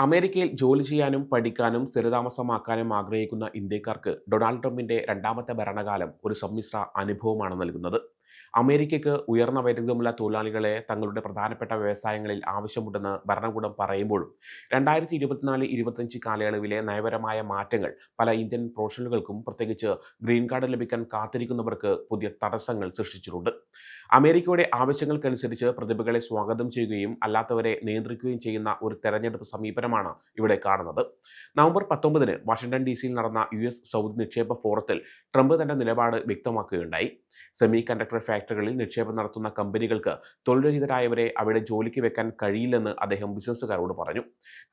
അമേരിക്കയിൽ ജോലി ചെയ്യാനും പഠിക്കാനും സ്ഥിരതാമസമാക്കാനും ആഗ്രഹിക്കുന്ന ഇന്ത്യക്കാർക്ക് ഡൊണാൾഡ് ട്രംപിന്റെ രണ്ടാമത്തെ ഭരണകാലം ഒരു സമ്മിശ്ര അനുഭവമാണ് നൽകുന്നത്. അമേരിക്കയ്ക്ക് ഉയർന്ന വൈദഗ്ധ്യമുള്ള തൊഴിലാളികളെ തങ്ങളുടെ പ്രധാനപ്പെട്ട വ്യവസായങ്ങളിൽ ആവശ്യമുണ്ടെന്ന് ഭരണകൂടം പറയുമ്പോഴും രണ്ടായിരത്തി ഇരുപത്തിനാല് ഇരുപത്തഞ്ച് കാലയളവിലെ നയപരമായ മാറ്റങ്ങൾ പല ഇന്ത്യൻ പ്രൊഫഷണലുകൾക്കും പ്രത്യേകിച്ച് ഗ്രീൻ കാർഡ് ലഭിക്കാൻ കാത്തിരിക്കുന്നവർക്ക് പുതിയ തടസ്സങ്ങൾ സൃഷ്ടിച്ചിട്ടുണ്ട്. അമേരിക്കയുടെ ആവശ്യങ്ങൾക്കനുസരിച്ച് പ്രതിഭകളെ സ്വാഗതം ചെയ്യുകയും അല്ലാത്തവരെ നിയന്ത്രിക്കുകയും ചെയ്യുന്ന ഒരു തെരഞ്ഞെടുപ്പ് സമീപനമാണ് ഇവിടെ കാണുന്നത്. നവംബർ പത്തൊമ്പതിന് വാഷിംഗ്ടൺ ഡി സിയിൽ നടന്ന യു എസ് സൗദി നിക്ഷേപ ഫോറത്തിൽ ട്രംപ് തന്റെ നിലപാട് വ്യക്തമാക്കുകയുണ്ടായി. സെമി കണ്ടക്ടർ ഫാക്ടറികളിൽ നിക്ഷേപം നടത്തുന്ന കമ്പനികൾക്ക് തൊഴിൽരഹിതരായവരെ അവിടെ ജോലിക്ക് വെക്കാൻ കഴിയില്ലെന്ന് അദ്ദേഹം ബിസിനസ്സുകാരോട് പറഞ്ഞു.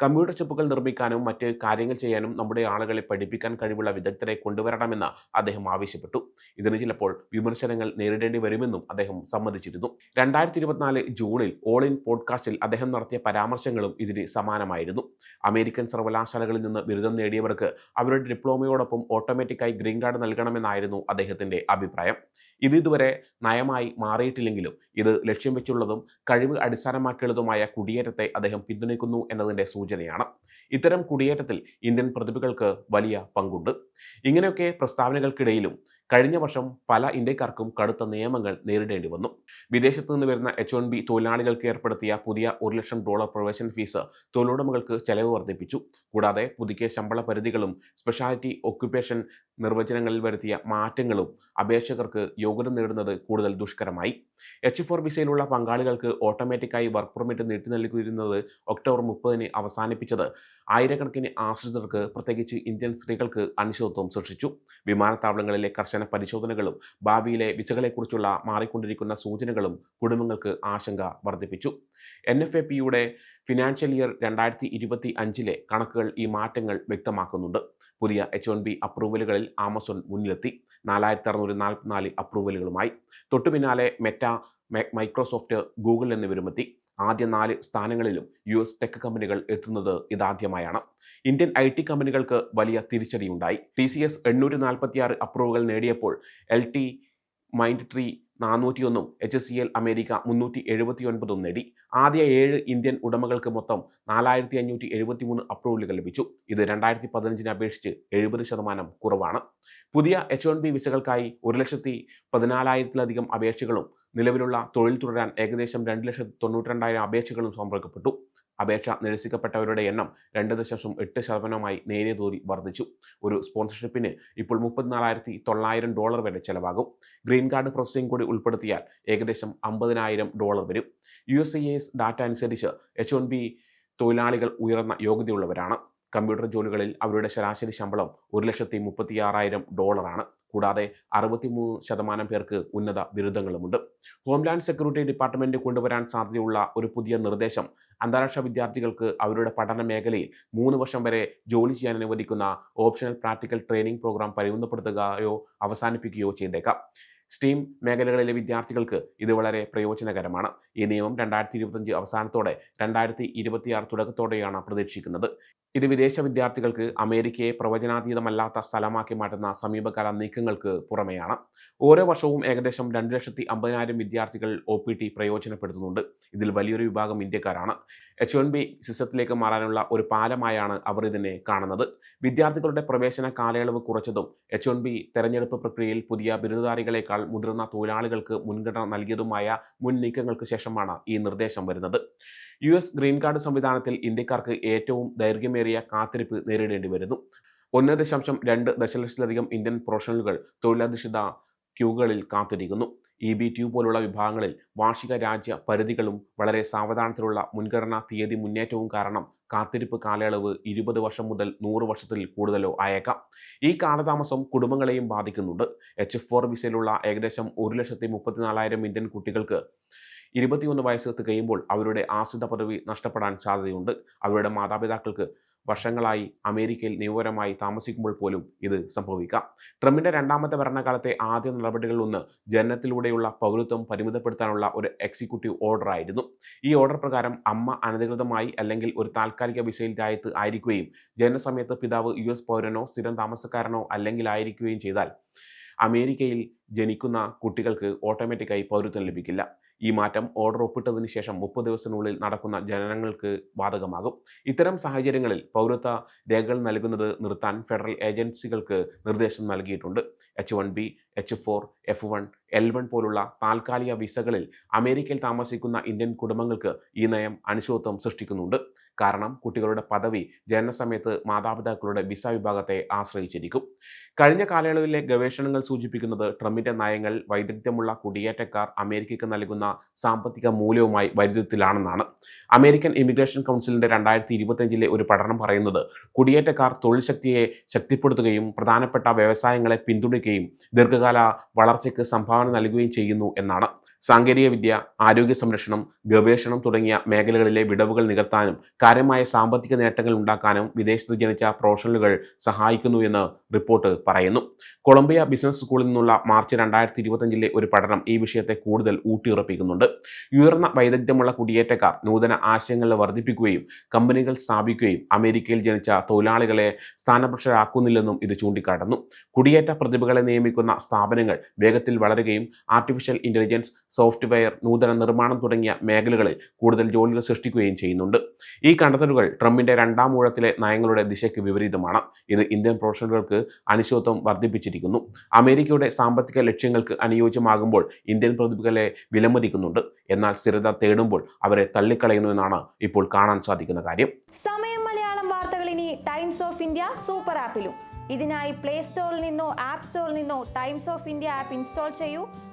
കമ്പ്യൂട്ടർ ചിപ്പുകൾ നിർമ്മിക്കാനും മറ്റ് കാര്യങ്ങൾ ചെയ്യാനും നമ്മുടെ ആളുകളെ പഠിപ്പിക്കാൻ കഴിവുള്ള വിദഗ്ധരെ കൊണ്ടുവരണമെന്ന് അദ്ദേഹം ആവശ്യപ്പെട്ടു. ഇതിന് ചിലപ്പോൾ വിമർശനങ്ങൾ നേരിടേണ്ടി വരുമെന്നും അദ്ദേഹം സമ്മതിച്ചിരുന്നു. രണ്ടായിരത്തി ഇരുപത്തിനാല് ജൂണിൽ ഓൾ ഇൻ പോഡ്കാസ്റ്റിൽ അദ്ദേഹം നടത്തിയ പരാമർശങ്ങളും ഇതിന് സമാനമായിരുന്നു. അമേരിക്കൻ സർവകലാശാലകളിൽ നിന്ന് ബിരുദം നേടിയവർക്ക് അവരുടെ ഡിപ്ലോമയോടൊപ്പം ഓട്ടോമാറ്റിക്കായി ഗ്രീൻ കാർഡ് നൽകണമെന്നായിരുന്നു അദ്ദേഹത്തിന്റെ അഭിപ്രായം. ഇത് ഇതുവരെ നയമായി മാറിയിട്ടില്ലെങ്കിലും ഇത് ലക്ഷ്യം വെച്ചുള്ളതും കഴിവ് അടിസ്ഥാനമാക്കിയുള്ളതുമായ കുടിയേറ്റത്തെ അദ്ദേഹം പിന്തുണയ്ക്കുന്നു എന്നതിന്റെ സൂചനയാണ്. ഇത്തരം കുടിയേറ്റത്തിൽ ഇന്ത്യൻ പ്രതിഭകൾക്ക് വലിയ പങ്കുണ്ട്. ഇങ്ങനെയൊക്കെ പ്രസ്താവനകൾക്കിടയിലും കഴിഞ്ഞ വർഷം പല ഇന്ത്യക്കാർക്കും കടുത്ത നിയമങ്ങൾ നേരിടേണ്ടി വന്നു. വിദേശത്ത് നിന്ന് വരുന്ന എച്ച് വൺ ബി തൊഴിലാളികൾക്ക് ഏർപ്പെടുത്തിയ പുതിയ ഒരു ലക്ഷം ഡോളർ പ്രൊവേഷൻ ഫീസ് തൊഴിലുടമകൾക്ക് ചെലവ് വർദ്ധിപ്പിച്ചു. കൂടാതെ പുതുക്കിയ ശമ്പള പരിധികളും സ്പെഷ്യാലിറ്റി ഒക്യുപ്പേഷൻ നിർവചനങ്ങളിൽ വരുത്തിയ മാറ്റങ്ങളും അപേക്ഷകർക്ക് യോഗ്യത നേടുന്നത് കൂടുതൽ ദുഷ്കരമായി. എച്ച് ഫോർ വിസയിലുള്ള പങ്കാളികൾക്ക് ഓട്ടോമാറ്റിക്കായി വർക്ക് പെർമിറ്റ് നീട്ടി നൽകിയിരുന്നത് ഒക്ടോബർ മുപ്പതിന് അവസാനിപ്പിച്ചത് ആയിരക്കണക്കിന് ആശ്രിതർക്ക് പ്രത്യേകിച്ച് ഇന്ത്യൻ സ്ത്രീകൾക്ക് അനിശ്ചിതത്വം സൃഷ്ടിച്ചു. വിമാനത്താവളങ്ങളിലെ കർശന പരിശോധനകളും ഭാവിയിലെ വിസകളെക്കുറിച്ചുള്ള മാറിക്കൊണ്ടിരിക്കുന്ന സൂചനകളും കുടുംബങ്ങൾക്ക് ആശങ്ക വർദ്ധിപ്പിച്ചു. എൻ എഫ് എ പിയുടെ ഫിനാൻഷ്യൽ ഇയർ രണ്ടായിരത്തി ഇരുപത്തി അഞ്ചിലെ കണക്കുകൾ ഈ മാറ്റങ്ങൾ വ്യക്തമാക്കുന്നുണ്ട്. പുതിയ എച്ച് വൺ ബി അപ്രൂവലുകളിൽ ആമസോൺ മുന്നിലെത്തി. നാലായിരത്തി അറുന്നൂറ്റി നാൽപ്പത്തിനാല് അപ്രൂവലുകളുമായി. തൊട്ടുപിന്നാലെ മെറ്റ മൈക്രോസോഫ്റ്റ് ഗൂഗിൾ എന്നിവരുമെത്തി. ആദ്യ നാല് സ്ഥാനങ്ങളിലും യു എസ് ടെക് കമ്പനികൾ എത്തുന്നത് ഇതാദ്യമായാണ്. ഇന്ത്യൻ ഐ ടി കമ്പനികൾക്ക് വലിയ തിരിച്ചടിയുണ്ടായി. ടി സി എസ് എണ്ണൂറ്റി നാൽപ്പത്തിയാറ് അപ്രൂവുകൾ നേടിയപ്പോൾ എൽ ടി മൈൻഡ് ട്രീ നാനൂറ്റിയൊന്നും എച്ച് സി എൽ അമേരിക്ക മുന്നൂറ്റി എഴുപത്തി ഒൻപതും നേടി. ആദ്യ ഏഴ് ഇന്ത്യൻ ഉടമകൾക്ക് മൊത്തം നാലായിരത്തി അഞ്ഞൂറ്റി എഴുപത്തി മൂന്ന് അപ്രൂവലുകൾ ലഭിച്ചു. ഇത് രണ്ടായിരത്തി പതിനഞ്ചിനെ അപേക്ഷിച്ച് എഴുപത് ശതമാനം കുറവാണ്. പുതിയ എച്ച് വൺ ബി വിസകൾക്കായി ഒരു ലക്ഷത്തി പതിനാലായിരത്തിലധികം അപേക്ഷകളും നിലവിലുള്ള തൊഴിൽ തുടരാൻ ഏകദേശം രണ്ട് ലക്ഷത്തി തൊണ്ണൂറ്റി രണ്ടായിരം അപേക്ഷകളും സമർപ്പിക്കപ്പെട്ടു. അപേക്ഷ നിരസിക്കപ്പെട്ടവരുടെ എണ്ണം രണ്ട് ദശാംശം എട്ട് ശതമാനമായി നേരിയ തോതിൽ വർദ്ധിച്ചു. ഒരു സ്പോൺസർഷിപ്പിന് ഇപ്പോൾ മുപ്പത്തിനാലായിരത്തി തൊള്ളായിരം ഡോളർ വരെ ചെലവാകും. ഗ്രീൻ കാർഡ് പ്രോസസ്സിംഗ് കൂടി ഉൾപ്പെടുത്തിയാൽ ഏകദേശം അമ്പതിനായിരം ഡോളർ വരും. U S I S data അനുസരിച്ച് എച്ച് ഒൻ ബി തൊഴിലാളികൾ ഉയർന്ന യോഗ്യതയുള്ളവരാണ്. കമ്പ്യൂട്ടർ ജോലികളിൽ അവരുടെ ശരാശരി ശമ്പളം ഒരു ലക്ഷത്തി മുപ്പത്തിയാറായിരം ഡോളറാണ്. കൂടാതെ അറുപത്തിമൂന്ന് ശതമാനം പേർക്ക് ഉന്നത ബിരുദങ്ങളുമുണ്ട്. ഹോംലാൻഡ് സെക്യൂരിറ്റി ഡിപ്പാർട്ട്മെന്റ് കൊണ്ടുവരാൻ സാധ്യതയുള്ള ഒരു പുതിയ നിർദ്ദേശം അന്താരാഷ്ട്ര വിദ്യാർത്ഥികൾക്ക് അവരുടെ പഠന മേഖലയിൽ മൂന്ന് വർഷം വരെ ജോലി ചെയ്യാൻ അനുവദിക്കുന്ന ഓപ്ഷണൽ പ്രാക്ടിക്കൽ ട്രെയിനിങ് പ്രോഗ്രാം പരിമിതപ്പെടുത്തുകയോ അവസാനിപ്പിക്കുകയോ ചെയ്തേക്കാം. സ്റ്റീം മേഖലകളിലെ വിദ്യാർത്ഥികൾക്ക് ഇത് വളരെ പ്രയോജനകരമാണ്. ഈ നിയമം രണ്ടായിരത്തി ഇരുപത്തഞ്ച് അവസാനത്തോടെ രണ്ടായിരത്തി ഇരുപത്തിയാറ് തുടക്കത്തോടെയാണ് പ്രതീക്ഷിക്കുന്നത്. ഇത് വിദേശ വിദ്യാർത്ഥികൾക്ക് അമേരിക്കയെ പ്രവചനാതീതമല്ലാത്ത സ്ഥലമാക്കി മാറ്റുന്ന സമീപകാല നീക്കങ്ങൾക്ക് പുറമെയാണ്. ഓരോ വർഷവും ഏകദേശം രണ്ട് ലക്ഷത്തി അമ്പതിനായിരം വിദ്യാർത്ഥികൾ ഒ പി ടി പ്രയോജനപ്പെടുത്തുന്നുണ്ട്. ഇതിൽ വലിയൊരു വിഭാഗം ഇന്ത്യക്കാരാണ്. എച്ച് വൺ ബി സിസ്റ്റത്തിലേക്ക് മാറാനുള്ള ഒരു പാലമായാണ് അവർ ഇതിനെ കാണുന്നത്. വിദ്യാർത്ഥികളുടെ പ്രവേശന കാലയളവ് കുറച്ചതും എച്ച് വൺ ബി തെരഞ്ഞെടുപ്പ് പ്രക്രിയയിൽ പുതിയ ബിരുദധാരികളെക്കാൾ മുതിർന്ന തൊഴിലാളികൾക്ക് മുൻഗണന നൽകിയതുമായ മുൻ നീക്കങ്ങൾക്ക് ശേഷമാണ് ഈ നിർദ്ദേശം വരുന്നത്. യു എസ് ഗ്രീൻ കാർഡ് സംവിധാനത്തിൽ ഇന്ത്യക്കാർക്ക് ഏറ്റവും ദൈർഘ്യമേറിയ കാത്തിരിപ്പ് നേരിടേണ്ടി വരുന്നു. ഒന്ന് ദശാംശം രണ്ട് ദശലക്ഷത്തിലധികം ഇന്ത്യൻ പ്രൊഫഷണലുകൾ തൊഴിലധിഷ്ഠിത ക്യൂകളിൽ കാത്തിരിക്കുന്നു. ഇ ബി ട്യൂബ് പോലുള്ള വിഭാഗങ്ങളിൽ വാർഷിക രാജ്യ പരിധികളും വളരെ സാവധാനത്തിലുള്ള മുൻഗണനാ തീയതി മുന്നേറ്റവും കാരണം കാത്തിരിപ്പ് കാലയളവ് ഇരുപത് വർഷം മുതൽ നൂറ് വർഷത്തിൽ കൂടുതലോ ആയേക്കാം. ഈ കാലതാമസം കുടുംബങ്ങളെയും ബാധിക്കുന്നുണ്ട്. എച്ച് ഫോർ വിസയിലുള്ള ഏകദേശം ഒരു ലക്ഷത്തി മുപ്പത്തിനാലായിരം ഇന്ത്യൻ കുട്ടികൾക്ക് ഇരുപത്തിയൊന്ന് വയസ്സ് തികയുമ്പോൾ അവരുടെ ആശ്രിത പദവി നഷ്ടപ്പെടാൻ സാധ്യതയുണ്ട്. അവരുടെ മാതാപിതാക്കൾക്ക് വർഷങ്ങളായി അമേരിക്കയിൽ നിയമപരമായി താമസിക്കുമ്പോൾ പോലും ഇത് സംഭവിക്കാം. ട്രംപിന്റെ രണ്ടാമത്തെ ഭരണകാലത്തെ ആദ്യ നടപടികളിൽ ഒന്ന് ജനനത്തിലൂടെയുള്ള പൗരത്വം പരിമിതപ്പെടുത്താനുള്ള ഒരു എക്സിക്യൂട്ടീവ് ഓർഡർ ആയിരുന്നു. ഈ ഓർഡർ പ്രകാരം അമ്മ അനധികൃതമായി അല്ലെങ്കിൽ ഒരു താൽക്കാലിക വിസയിൽ രാജ്യത്ത് ആയിരിക്കുകയും ജനനസമയത്ത് പിതാവ് യു എസ് പൗരനോ സ്ഥിരം താമസക്കാരനോ അല്ലെങ്കിൽ ആയിരിക്കുകയും ചെയ്താൽ അമേരിക്കയിൽ ജനിക്കുന്ന കുട്ടികൾക്ക് ഓട്ടോമാറ്റിക്കായി പൗരത്വം ലഭിക്കില്ല. ഈ മാറ്റം ഓർഡർ ഒപ്പിട്ടതിന് ശേഷം മുപ്പത് ദിവസത്തിനുള്ളിൽ നടക്കുന്ന ജനനങ്ങൾക്ക് ബാധകമാകും. ഇത്തരം സാഹചര്യങ്ങളിൽ പൗരത്വ രേഖകൾ നൽകുന്നത് നിർത്താൻ ഫെഡറൽ ഏജൻസികൾക്ക് നിർദ്ദേശം നൽകിയിട്ടുണ്ട്. H one B H four F one L one പോലുള്ള താൽക്കാലിക വിസകളിൽ അമേരിക്കയിൽ താമസിക്കുന്ന ഇന്ത്യൻ കുടുംബങ്ങൾക്ക് ഈ നയം അനിശ്ചിതത്വം സൃഷ്ടിക്കുന്നുണ്ട്. കാരണം കുട്ടികളുടെ പദവി ജനനസമയത്ത് മാതാപിതാക്കളുടെ വിസ വിഭാഗത്തെ ആശ്രയിച്ചിരിക്കും. കഴിഞ്ഞ കാലയളവിലെ ഗവേഷണങ്ങൾ സൂചിപ്പിക്കുന്നത് ട്രംപിന്റെ നയങ്ങൾ വൈദഗ്ധ്യമുള്ള കുടിയേറ്റക്കാർ അമേരിക്കയ്ക്ക് നൽകുന്ന സാമ്പത്തിക മൂല്യവുമായി വൈരുദ്ധ്യത്തിലാണെന്നാണ് അമേരിക്കൻ ഇമിഗ്രേഷൻ കൗൺസിലിന്റെ രണ്ടായിരത്തി ഇരുപത്തിയഞ്ചിലെ ഒരു പഠനം പറയുന്നത് കുടിയേറ്റക്കാർ തൊഴിൽ ശക്തിയെ ശക്തിപ്പെടുത്തുകയും പ്രധാനപ്പെട്ട വ്യവസായങ്ങളെ പിന്തുണയ്ക്കുകയും ദീർഘകാല വളർച്ചയ്ക്ക് സംഭാവന നൽകുകയും ചെയ്യുന്നു എന്നാണ്. സാങ്കേതികവിദ്യ ആരോഗ്യ സംരക്ഷണം ഗവേഷണം തുടങ്ങിയ മേഖലകളിലെ വിടവുകൾ നികത്താനും കാര്യമായ സാമ്പത്തിക നേട്ടങ്ങൾ ഉണ്ടാക്കാനും വിദേശത്ത് ജനിച്ച പ്രൊഫഷണലുകൾ സഹായിക്കുന്നു എന്ന് റിപ്പോർട്ട് പറയുന്നു. കൊളംബിയ ബിസിനസ് സ്കൂളിൽ നിന്നുള്ള മാർച്ച് രണ്ടായിരത്തി ഇരുപത്തഞ്ചിലെ ഒരു പഠനം ഈ വിഷയത്തെ കൂടുതൽ ഊട്ടിയുറപ്പിക്കുന്നുണ്ട്. ഉയർന്ന വൈദഗ്ധ്യമുള്ള കുടിയേറ്റക്കാർ നൂതന ആശയങ്ങൾ വർദ്ധിപ്പിക്കുകയും കമ്പനികൾ സ്ഥാപിക്കുകയും അമേരിക്കയിൽ ജനിച്ച തൊഴിലാളികളെ സ്ഥാനപക്ഷരാക്കുന്നില്ലെന്നും ഇത് ചൂണ്ടിക്കാട്ടുന്നു. കുടിയേറ്റ പ്രതിഭകളെ നിയമിക്കുന്ന സ്ഥാപനങ്ങൾ വേഗത്തിൽ വളരുകയും ആർട്ടിഫിഷ്യൽ ഇന്റലിജൻസ് സോഫ്റ്റ്വെയർ നൂതന നിർമ്മാണം തുടങ്ങിയ മേഖലകളിൽ കൂടുതൽ ജോലികൾ സൃഷ്ടിക്കുകയും ചെയ്യുന്നുണ്ട്. ഈ കണ്ടെത്തലുകൾ ട്രംപിന്റെ രണ്ടാം ഊഴത്തിലെ നയങ്ങളുടെ ദിശയ്ക്ക് വിപരീതമാണ്. ഇത് ഇന്ത്യൻ പ്രൊഫഷണലുകൾക്ക് അനിശ്ചിതത്വം വർദ്ധിപ്പിച്ചിരിക്കുന്നു. അമേരിക്കയുടെ സാമ്പത്തിക ലക്ഷ്യങ്ങൾക്ക് അനുയോജ്യമാകുമ്പോൾ ഇന്ത്യൻ പ്രതിഭകളെ വിലമതിക്കുന്നുണ്ട്. എന്നാൽ സ്ഥിരത തേടുമ്പോൾ അവരെ തള്ളിക്കളയുന്നുവെന്നാണ് ഇപ്പോൾ കാണാൻ സാധിക്കുന്ന കാര്യം. സമയം മലയാളം വാർത്തകൾ ഇനി ടൈംസ് ഓഫ് ഇന്ത്യ സൂപ്പർ ആപ്പിലും. ഇതിനായി പ്ലേ സ്റ്റോറിൽ നിന്നോ ആപ്പ് സ്റ്റോറിൽ നിന്നോ Times of India app install ചെയ്യൂ.